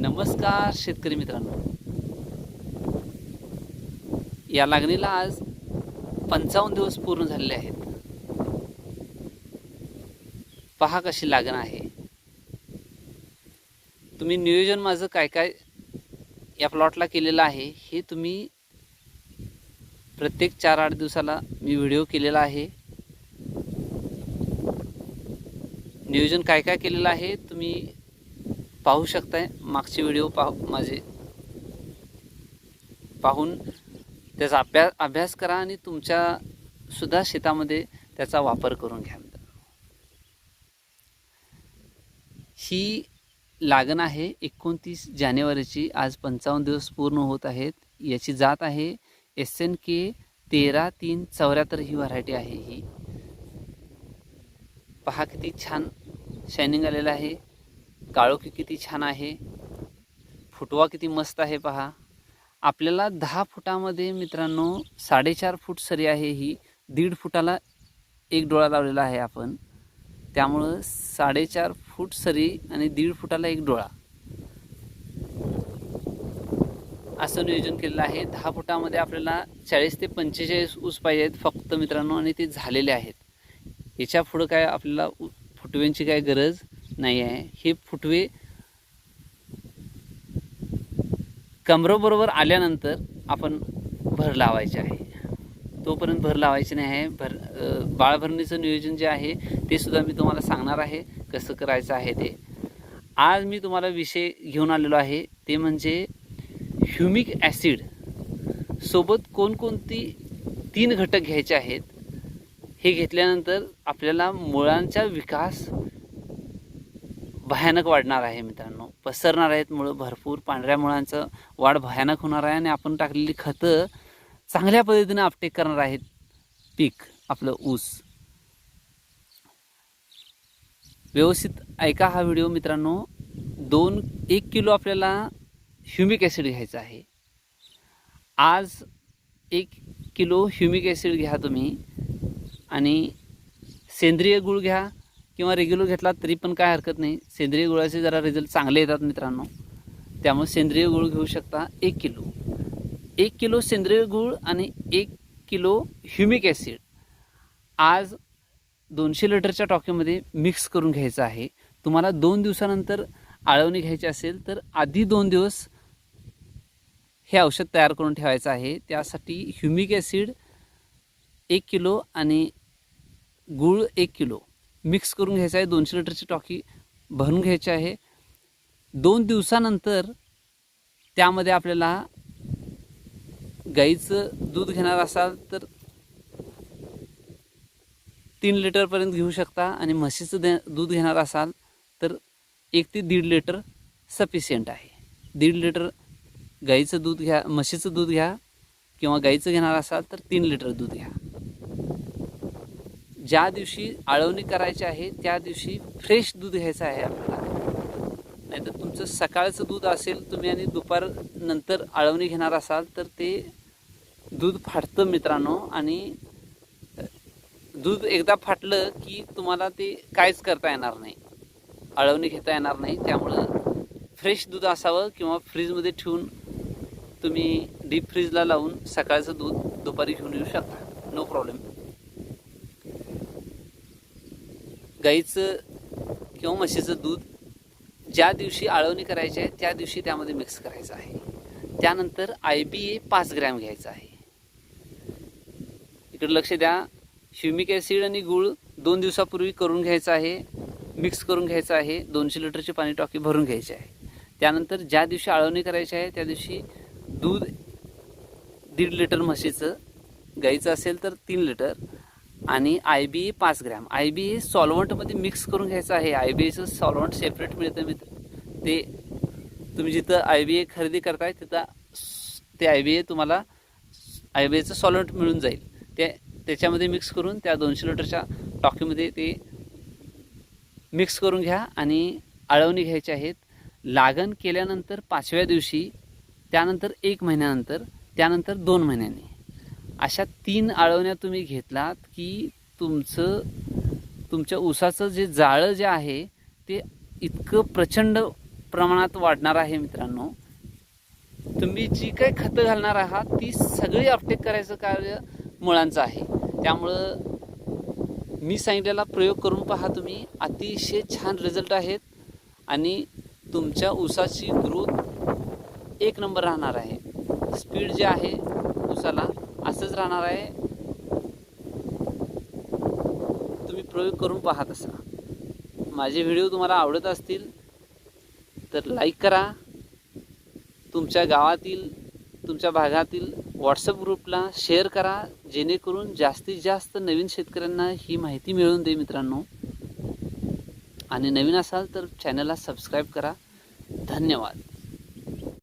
नमस्कार शेतकरी मित्रांनो. या लागणीला आज पंचावन्न दिवस पूर्ण झालेले आहेत. पहा कशी लागण आहे. तुम्ही नियोजन माझं काय काय या प्लॉटला केलेलं आहे हे तुम्ही प्रत्येक चार आठ दिवसाला मी व्हिडिओ केलेला आहे. नियोजन काय काय केलेलं आहे तुम्ही पाहू शकताय. मागचे व्हिडिओ पाहू माझे पाहून त्याचा अभ्यास अभ्यास करा आणि तुमच्या सुद्धा शेतामध्ये त्याचा वापर करून घ्या. ही लागण आहे एकोणतीस जानेवारीची. आज पंचावन्न दिवस पूर्ण होत आहेत. याची जात आहे एस एन के तेरा तीन चौऱ्याहत्तर ही व्हरायटी आहे ही. पहा किती छान शायनिंग आलेलं आहे. काळोखी किती छान आहे. फुटवा किती मस्त आहे पहा. आपल्याला दहा फुटामध्ये मित्रांनो साडेचार फूट सरी आहे ही. दीड फुटाला एक डोळा लावलेला आहे आपण. त्यामुळं साडेचार फूट सरी आणि दीड फुटाला एक डोळा. असं नियोजन केलेलं आहे. दहा फुटामध्ये आपल्याला चाळीस ते पंचेचाळीस ऊस पाहिजे आहेत फक्त मित्रांनो आणि ते झालेले आहेत. याच्या पुढं काय आपल्याला उ- फुटव्यांची काय गरज? नाही आहे हे फुटवे कमरोबरोबर आल्यानंतर आपण भर लावायचे आहे. तोपर्यंत भर लावायचे नाही आहे. भर बाळभरणीचं नियोजन जे आहे ते सुद्धा मी तुम्हाला सांगणार आहे कसं करायचं आहे ते. आज मी तुम्हाला विषय घेऊन आलेलो आहे ते म्हणजे ह्युमिक ॲसिड सोबत कोणकोणती तीन घटक घ्यायचे आहेत हे घेतल्यानंतर आपल्याला मुळांचा विकास भयानक वाढणार आहे मित्रांनो. पसरणार आहेत मुळं भरपूर पांढऱ्या मुळांचं वाढ भयानक होणार आहे आणि आपण टाकलेली खतं चांगल्या पद्धतीने अपटेक करणार आहेत. पीक आपलं ऊस. व्यवस्थित ऐका हा व्हिडिओ मित्रांनो. दोन एक किलो आपल्याला ह्युमिक ॲसिड घ्यायचं आहे. आज एक किलो ह्युमिक ॲसिड घ्या तुम्ही आणि सेंद्रिय गुळ घ्या. किंवा रेग्युलर घेतला तरी पण काय हरकत नाही. सेंद्रिय गुळाचे जरा रिझल्ट चांगले येतात मित्रांनो. त्यामुळे सेंद्रिय गुळ घेऊ शकता एक किलो. एक किलो सेंद्रिय गुळ आणि एक किलो ह्युमिक ॲसिड आज दोनशे लिटरच्या टॉकीमध्ये मिक्स करून घ्यायचं आहे. तुम्हाला दोन दिवसानंतर आळवणी घ्यायची असेल तर आधी दोन दिवस हे औषध तयार करून ठेवायचं आहे. त्यासाठी ह्युमिक ॲसिड एक किलो आणि गूळ एक किलो. मिक्स करून घ्यायचं आहे. दोनशे लिटरची टॉकी भरून घ्यायची आहे. दोन दिवसानंतर त्यामध्ये आपल्याला गाईचं दूध घेणार असाल तर तीन लिटरपर्यंत घेऊ शकता आणि म्हशीचं दे दूध घेणार असाल तर एक ते दीड लिटर सफिशियंट आहे. दीड लिटर गाईचं दूध घ्या म्हशीचं दूध घ्या किंवा गाईचं घेणार असाल तर तीन लिटर दूध घ्या. ज्या दिवशी आळवणी करायची आहे त्या दिवशी फ्रेश दूध घ्यायचं आहे आपल्याला. नाहीतर तुमचं सकाळचं दूध असेल तुम्ही आणि दुपार नंतर आळवणी घेणार असाल तर ते दूध फाटतं मित्रांनो आणि दूध एकदा फाटलं की तुम्हाला ते काहीच करता येणार नाही. आळवणी घेता येणार नाही. त्यामुळं फ्रेश दूध असावं किंवा फ्रीजमध्ये ठेवून तुम्ही डीप फ्रीजला लावून सकाळचं दूध दुपारी घेऊन येऊ शकता. नो प्रॉब्लेम गाईचं किंवा म्हशीचं दूध ज्या दिवशी आळवणी करायची आहे त्या दिवशी त्यामध्ये मिक्स करायचं आहे. त्यानंतर आय बी ए पाच ग्रॅम घ्यायचं आहे. इकडे लक्ष द्या. ह्युमिक ॲसिड आणि गूळ दोन दिवसापूर्वी करून घ्यायचं आहे. मिक्स करून घ्यायचं आहे. दोनशे लिटरची पाणी टाकी भरून घ्यायची आहे. त्यानंतर ज्या दिवशी आळवणी करायची आहे त्या दिवशी दूध दीड लिटर म्हशीचं गाईचं असेल तर तीन लिटर. आणि आय बी ए पाच ग्रॅम. आय बी ए सॉल्वंटमध्ये मिक्स करून घ्यायचं आहे. आय बी एचं सॉल्वंट सेपरेट मिळतं मी ते तुम्ही जिथं आय बी ए खरेदी करताय तिथं ते आय बी ए तुम्हाला आय बी एचं सॉल्वंट मिळून जाईल. ते त्याच्यामध्ये मिक्स करून त्या दोनशे लिटरच्या टॉकीमध्ये ते मिक्स करून घ्या आणि आळवणी घ्यायच्या आहेत. लागण केल्यानंतर पाचव्या दिवशी त्यानंतर एक महिन्यानंतर त्यानंतर दोन महिन्यांनी. अशा तीन आळवण्या तुम्ही घेतलात की तुमचं तुमच्या ऊसाचं जे जाळं जे आहे ते इतकं प्रचंड प्रमाणात वाढणार आहे मित्रांनो. तुम्ही जी काही खतं घालणार आहात ती सगळी अपटेक करायचं कार्य मुळांचं आहे. त्यामुळं मी सांगितलेला प्रयोग करून पहा तुम्ही. अतिशय छान रिझल्ट आहेत आणि तुमच्या ऊसाची ग्रोथ एक नंबर राहणार आहे. स्पीड जे आहे ऊसाला असंच राहणार आहे. तुम्ही प्रयोग करून पाहत तसा माझे व्हिडिओ तुम्हाला आवडत असतील तर लाईक करा. तुमच्या गावातील तुमच्या भागातील व्हॉट्सअप ग्रुपला शेअर करा जेणेकरून जास्तीत जास्त नवीन शेतकऱ्यांना ही माहिती मिळवून दे मित्रांनो. आणि नवीन असाल तर चॅनलला सबस्क्राईब करा. धन्यवाद.